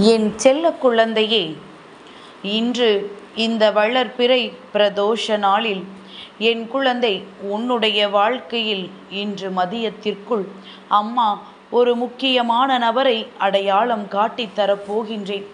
என் செல்ல குழந்தையே இன்று இந்த வளர்பிறை பிரதோஷ நாளில் என் குழந்தை உன்னுடைய வாழ்க்கையில் இன்று மதியத்திற்குள் அம்மா ஒரு முக்கியமான நபரை அடையாளம் காட்டித் தரப் போகின்றேன்.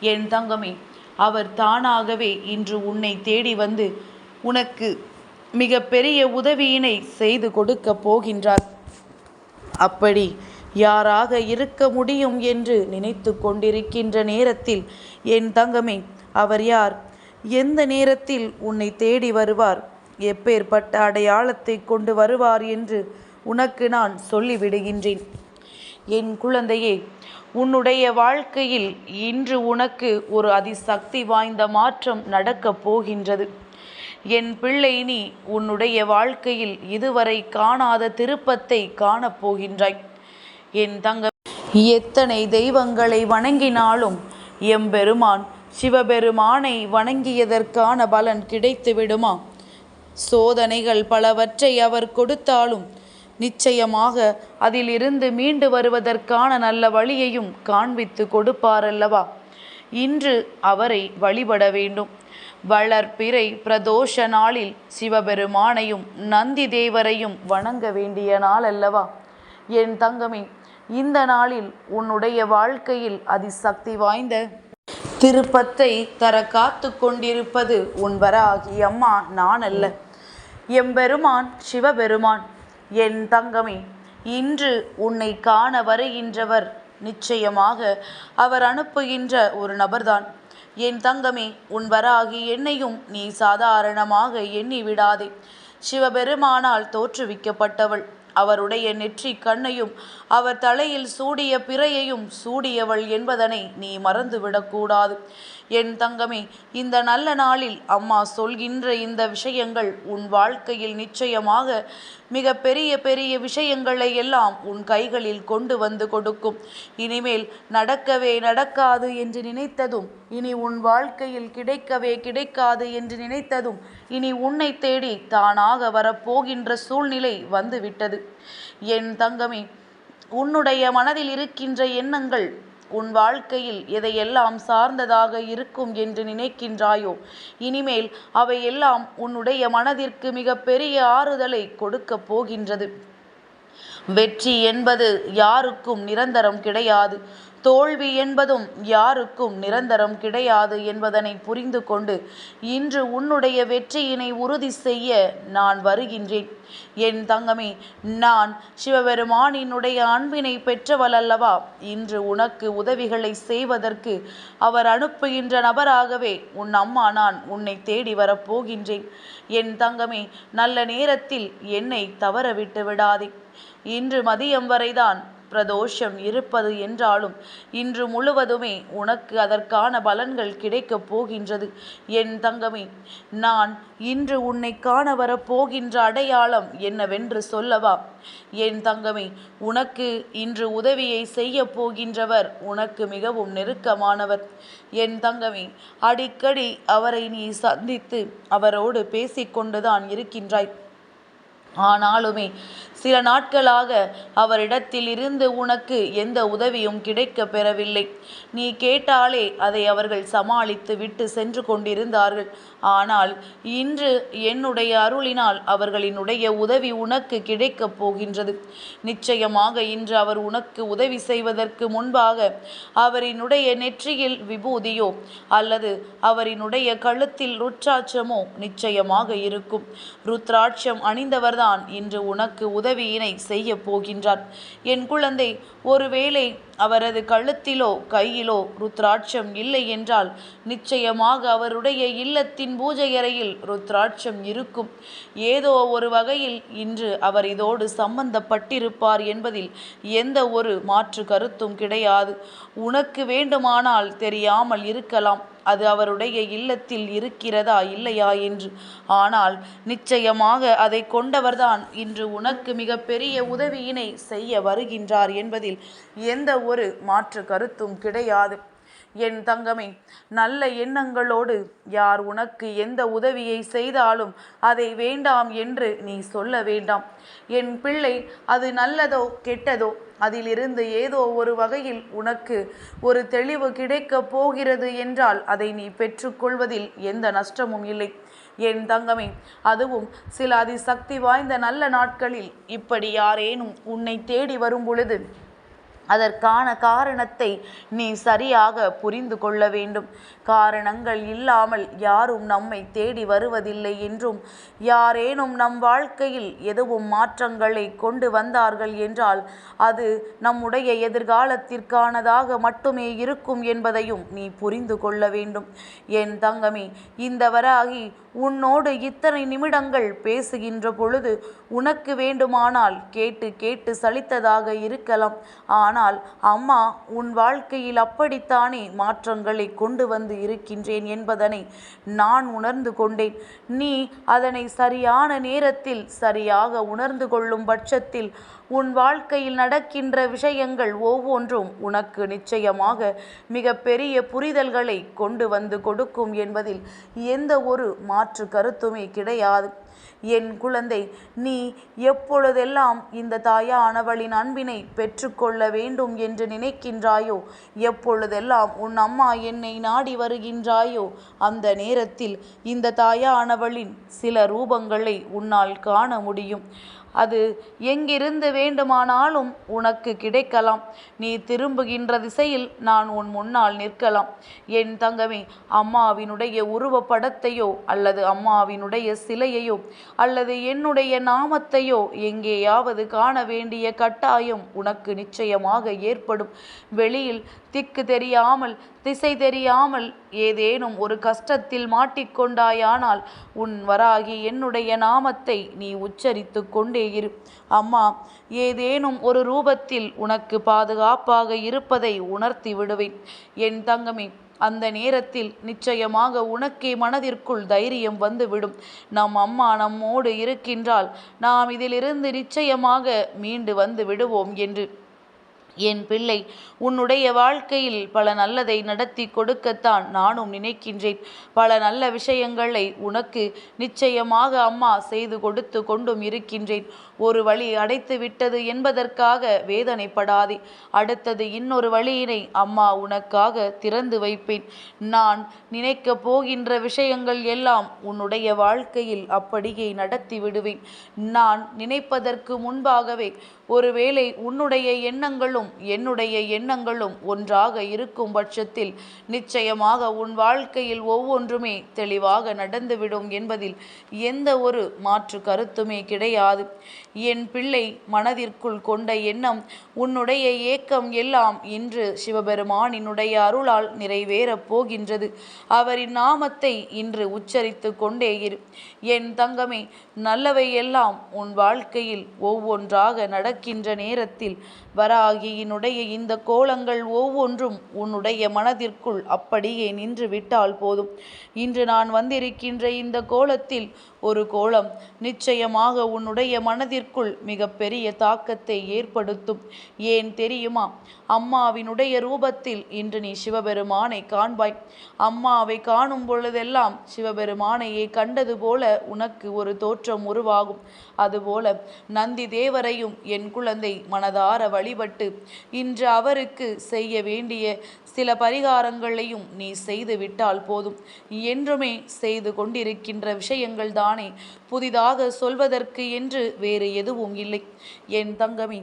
என் தங்கமே அவர் தானாகவே இன்று உன்னை தேடி வந்து உனக்கு மிக பெரிய உதவியினை செய்து கொடுக்கப் போகின்றார். அப்படி யாராக இருக்க முடியும் என்று நினைத்து கொண்டிருக்கின்ற நேரத்தில் என் தங்கமே அவர் யார்? எந்த நேரத்தில் உன்னை தேடி வருவார்? எப்பேற்பட்ட அடையாளத்தை கொண்டு வருவார் என்று உனக்கு நான் சொல்லிவிடுகின்றேன். என் குழந்தையே உன்னுடைய வாழ்க்கையில் இன்று உனக்கு ஒரு அதிசக்தி வாய்ந்த மாற்றம் நடக்கப் போகின்றது. என் பிள்ளை நீ உன்னுடைய வாழ்க்கையில் இதுவரை காணாத திருப்பத்தை காணப்போகின்றாய் என் தங்க எத்தனை தெய்வங்களை வணங்கினாலும் எம்பெருமான் சிவபெருமானை வணங்கியதற்கான பலன் கிடைத்து விடுமா? சோதனைகள் பலவற்றை அவர் கொடுத்தாலும் நிச்சயமாக அதிலிருந்து மீண்டு வருவதற்கான நல்ல வழியையும் காண்பித்து கொடுப்பாரல்லவா? இன்று அவரை வழிபட வேண்டும். வளர்பிறை பிரதோஷ நாளில் சிவபெருமானையும் நந்தி தேவரையும் வணங்க வேண்டிய நாள் அல்லவா என் தங்கமே இந்த நாளில் உன்னுடைய வாழ்க்கையில் அதிசக்தி வாய்ந்த திருப்பத்தை தர காத்து கொண்டிருப்பது உன் வராகி அம்மா நான் அல்ல. எம்பெருமான் சிவபெருமான் என் தங்கமே இன்று உன்னை காண வருகின்றவர் நிச்சயமாக அவர் அனுப்புகின்ற ஒரு நபர்தான். என் தங்கமே உன் வராகி என்னையும் நீ சாதாரணமாக எண்ணி விடாதே. சிவபெருமானால் தோற்றுவிக்கப்பட்டவள். அவருடைய நெற்றி கண்ணையும் அவர் தலையில் சூடிய பிறையையும் சூடியவள் என்பதனை நீ மறந்துவிடக்கூடாது. என் தங்கமே இந்த நல்ல நாளில் அம்மா சொல்கின்ற இந்த விஷயங்கள் உன் வாழ்க்கையில் நிச்சயமாக மிக பெரிய பெரிய விஷயங்களை எல்லாம் உன் கைகளில் கொண்டு வந்து கொடுக்கும். இனிமேல் நடக்கவே நடக்காது என்று நினைத்ததும் இனி உன் வாழ்க்கையில் கிடைக்கவே கிடைக்காது என்று நினைத்ததும் இனி உன்னை தேடி தானாக வரப்போகின்ற சூழ்நிலை வந்துவிட்டது. என் தங்கமே உன்னுடைய மனதில் இருக்கின்ற எண்ணங்கள் உன் வாழ்க்கையில் எதையெல்லாம் சார்ந்ததாக இருக்கும் என்று நினைக்கின்றாயோ இனிமேல் அவையெல்லாம் உன்னுடைய மனதிற்கு மிகப்பெரிய ஆறுதலை கொடுக்கப் போகின்றது. வெற்றி என்பது யாருக்கும் நிரந்தரம் கிடையாது. தோல்வி என்பதும் யாருக்கும் நிரந்தரம் கிடையாது என்பதனை புரிந்து கொண்டு இன்று உன்னுடைய வெற்றியினை உறுதி செய்ய நான் வருகின்றேன். என் தங்கமே நான் சிவபெருமானினுடைய அன்பினை பெற்றவள் அல்லவா? இன்று உனக்கு உதவிகளை செய்வதற்கு அவர் அனுப்புகின்ற நபராகவே உன் அம்மா நான் உன்னை தேடி வரப்போகின்றேன் என் தங்கமே நல்ல நேரத்தில் என்னை தவற விட்டு விடாதே. இன்று மதியம் வரைதான் பிரதோஷம் இருப்பது என்றாலும் இன்று முழுவதுமே உனக்கு அதற்கான பலன்கள் கிடைக்கப் போகின்றது. என் தங்கமே நான் இன்று உன்னை காண வரப்போகின்ற அடையாளம் என்னவென்று சொல்லவா? என் தங்கமே உனக்கு இன்று உதவியை செய்ய போகின்றவர் உனக்கு மிகவும் நெருக்கமானவர். என் தங்கமே அடிக்கடி அவரை நீ சந்தித்து அவரோடு பேசிக்கொண்டுதான் இருக்கின்றாய். ஆனாலுமே சில நாட்களாக அவரிடத்தில் இருந்து உனக்கு எந்த உதவியும் கிடைக்க பெறவில்லை. நீ கேட்டாலே அதை அவர்கள் சமாளித்து விட்டு சென்று கொண்டிருந்தார்கள். ஆனால் இன்று என்னுடைய அருளினால் அவர்களினுடைய உதவி உனக்கு கிடைக்கப் போகின்றது. நிச்சயமாக இன்று அவர் உனக்கு உதவி செய்வதற்கு முன்பாக அவரினுடைய நெற்றியில் விபூதியோ அல்லது அவரினுடைய கழுத்தில் ருத்ராட்சமோ நிச்சயமாக இருக்கும். ருத்ராட்சம் அணிந்தவர்தான் இன்று உனக்கு உதவியினை செய்ய போகின்றார் என் குழந்தை ஒருவேளை அவரது கழுத்திலோ கையிலோ ருத்ராட்சம் இல்லை என்றால் நிச்சயமாக அவருடைய இல்லத்தின் பூஜை அறையில் ருத்ராட்சம் இருக்கும். ஏதோ ஒரு வகையில் இன்று அவர் இதோடு சம்பந்தப்பட்டிருப்பார் என்பதில் எந்த ஒரு மாற்று கருத்தும் கிடையாது. உனக்கு வேண்டுமானால் தெரியாமல் இருக்கலாம். அது அவருடைய இல்லத்தில் இருக்கிறதா இல்லையா என்று. ஆனால் நிச்சயமாக அதை கொண்டவர்தான். இன்று உனக்கு மிக பெரிய உதவியினை செய்ய வருகின்றார் என்பதில் எந்த ஒரு மாற்று கருத்தும் கிடையாது. என் தங்கமே நல்ல எண்ணங்களோடு யார் உனக்கு எந்த உதவியை செய்தாலும் அதை வேண்டாம் என்று நீ சொல்ல வேண்டாம். என் பிள்ளை அது நல்லதோ கெட்டதோ? அதிலிருந்து ஏதோ ஒரு வகையில் உனக்கு ஒரு தெளிவு கிடைக்கப் போகிறது என்றால் அதை நீ பெற்றுக்கொள்வதில் எந்த நஷ்டமும் இல்லை. என் தங்கமே அதுவும் சில அதிசக்தி வாய்ந்த நல்ல நாட்களில். இப்படி யாரேனும் உன்னை தேடி வரும் பொழுது அதற்கான காரணத்தை நீ சரியாக புரிந்து கொள்ள வேண்டும். காரணங்கள் இல்லாமல் யாரும் நம்மை தேடி வருவதில்லை என்றும் யாரேனும் நம் வாழ்க்கையில் எதுவும் மாற்றங்களை கொண்டு வந்தார்கள் என்றால் அது நம்முடைய எதிர்காலத்திற்கானதாக மட்டுமே இருக்கும் என்பதையும் நீ புரிந்து கொள்ள வேண்டும். என் தங்கமே இந்த வராகி உன்னோடு இத்தனை நிமிடங்கள் பேசுகின்ற பொழுது உனக்கு வேண்டுமானால் கேட்டு கேட்டு சலித்ததாக இருக்கலாம். ஆனால் அம்மா உன் வாழ்க்கையில் அப்படித்தானே மாற்றங்களை கொண்டு வந்து இருக்கின்றேன் என்பதனை நான் உணர்ந்து கொண்டேன். நீ அதனை சரியான நேரத்தில் சரியாக உணர்ந்து கொள்ளும் பட்சத்தில் உன் வாழ்க்கையில் நடக்கின்ற விஷயங்கள் ஒவ்வொன்றும் உனக்கு நிச்சயமாக மிக பெரிய புரிதல்களை கொண்டு வந்து கொடுக்கும் என்பதில் எந்த ஒரு மாற்று கருத்துமே கிடையாது. என் குழந்தை நீ எப்பொழுதெல்லாம் இந்த தாயானவளின் அன்பினை பெற்றுக்கொள்ள வேண்டும் என்று நினைக்கின்றாயோ எப்பொழுதெல்லாம் உன் அம்மா என்னை நாடி வருகின்றாயோ அந்த நேரத்தில் இந்த தாயானவளின் சில ரூபங்களை உன்னால் காண முடியும். அது எங்கிருந்து வேண்டுமானாலும் உனக்கு கிடைக்கலாம். நீ திரும்புகின்ற திசையில் நான் உன் முன்னால் நிற்கலாம். என் தங்கமே அம்மாவினுடைய உருவப்படத்தையோ அல்லது அம்மாவினுடைய சிலையையோ அல்லது என்னுடைய நாமத்தையோ எங்கேயாவது காண வேண்டிய கட்டாயம் உனக்கு நிச்சயமாக ஏற்படும். வெளியில் திக்கு தெரியாமல் திசை தெரியாமல் ஏதேனும் ஒரு கஷ்டத்தில் மாட்டிக்கொண்டாயானால் உன் வராகி என்னுடைய நாமத்தை நீ உச்சரித்து கொண்டே இரு. அம்மா ஏதேனும் ஒரு ரூபத்தில் உனக்கு பாதுகாப்பாக இருப்பதை உணர்த்தி விடுவேன். என் தங்கமே அந்த நேரத்தில் நிச்சயமாக உனக்கே மனதிற்குள் தைரியம் வந்துவிடும். நம் அம்மா நம்மோடு இருக்கின்றால் நாம் இதிலிருந்து நிச்சயமாக மீண்டு வந்து விடுவோம் என்று. என் பிள்ளை உன்னுடைய வாழ்க்கையில் பல நல்லதை நடத்தி கொடுக்கத்தான் நானும் நினைக்கின்றேன். பல நல்ல விஷயங்களை உனக்கு நிச்சயமாக அம்மா செய்து கொடுத்து கொண்டும் இருக்கின்றேன். ஒரு வழி அடைத்து விட்டது என்பதற்காக வேதனைப்படாதே. அடுத்தது இன்னொரு வழியினை அம்மா உனக்காக திறந்து வைப்பேன். நான் நினைக்கப் போகின்ற விஷயங்கள் எல்லாம் உன்னுடைய வாழ்க்கையில் அப்படியே நடத்தி விடுவேன். நான் நினைப்பதற்கு முன்பாகவே ஒருவேளை உன்னுடைய எண்ணங்களும் என்னுடைய எண்ணங்களும் ஒன்றாக இருக்கும் பட்சத்தில் நிச்சயமாக உன் வாழ்க்கையில் ஒவ்வொன்றுமே தெளிவாக நடந்துவிடும் என்பதில் எந்த ஒரு மாற்று கருத்துமே கிடையாது. என் பிள்ளை மனதிற்குள் கொண்ட எண்ணம் உன்னுடைய ஏக்கம் எல்லாம் இன்று சிவபெருமானினுடைய அருளால் நிறைவேறப் போகின்றது. அவரின் நாமத்தை இன்று உச்சரித்து கொண்டே இரு. என் தங்கமே நல்லவை எல்லாம் உன் வாழ்க்கையில் ஒவ்வொன்றாக நடக்கின்ற நேரத்தில் வராகியினுடைய இந்த கோலங்கள் ஒவ்வொன்றும் உன்னுடைய மனதிற்குள் அப்படியே நின்று விட்டால் போதும். இன்று நான் வந்திருக்கின்ற இந்த கோலத்தில் ஒரு கோலம் நிச்சயமாக உன்னுடைய மனதிற்கு மனதிற்குள் மிகப்பெரிய தாக்கத்தை ஏற்படுத்தும். ஏன் தெரியுமா? அம்மாவினுடைய ரூபத்தில் இன்று நீ சிவபெருமானை காண்பாய். அம்மாவை காணும் பொழுதெல்லாம் சிவபெருமானையே கண்டது போல உனக்கு ஒரு தோற்றம் உருவாகும். அதுபோல நந்தி தேவரையும் என் குழந்தை மனதார வழிபட்டு இன்று அவருக்கு செய்ய வேண்டிய சில பரிகாரங்களையும் நீ செய்து விட்டால் போதும். என்றுமே செய்து கொண்டிருக்கின்ற விஷயங்கள் தானே புதிதாக சொல்வதற்கு என்று வேறு வேறு எதுவும் இல்லை. என் தங்கமி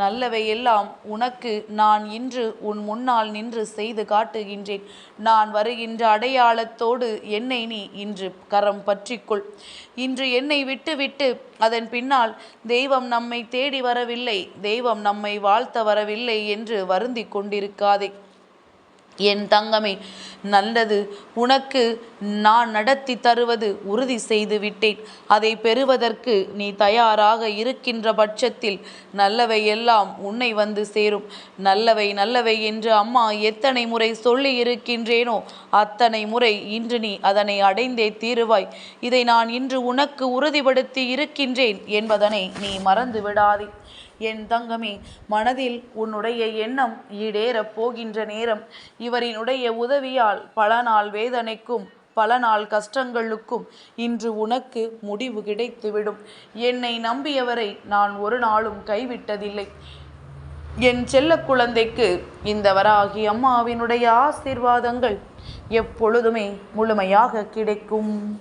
நல்லவை எல்லாம் உனக்கு நான் இன்று உன் முன்னால் நின்று செய்து காட்டுகின்றேன். நான் வருகின்ற அடையாளத்தோடு என்னை நீ இன்று கரம் பற்றிக்கொள். இன்று என்னை விட்டுவிட்டு அதன் பின்னால் தெய்வம் நம்மை தேடி வரவில்லை. தெய்வம் நம்மை வாழ்த்த வரவில்லை என்று வருந்தி கொண்டிருக்காதே. என் தங்கமே நல்லது. உனக்கு நான் நடத்தி தருவது உறுதி செய்து விட்டேன். அதை பெறுவதற்கு நீ தயாராக இருக்கின்ற பட்சத்தில் நல்லவை எல்லாம் உன்னை வந்து சேரும். நல்லவை நல்லவை என்று அம்மா எத்தனை முறை சொல்லி இருக்கின்றேனோ அத்தனை முறை இன்று நீ அதனை அடைந்தே தீருவாய். இதை நான் இன்று உனக்கு உறுதிப்படுத்தி இருக்கின்றேன் என்பதனை நீ மறந்து விடாதே. என் தங்கமே மனதில் உன்னுடைய எண்ணம் ஈடேறப் போகின்ற நேரம். இவரினுடைய உதவியால் பல நாள் வேதனைக்கும் பல நாள் கஷ்டங்களுக்கும் இன்று உனக்கு முடிவு கிடைத்துவிடும். என்னை நம்பியவரை நான் ஒரு நாளும் கைவிட்டதில்லை. என் செல்ல குழந்தைக்கு இந்த வராகி அம்மாவினுடைய ஆசீர்வாதங்கள் எப்பொழுதுமே முழுமையாக கிடைக்கும்.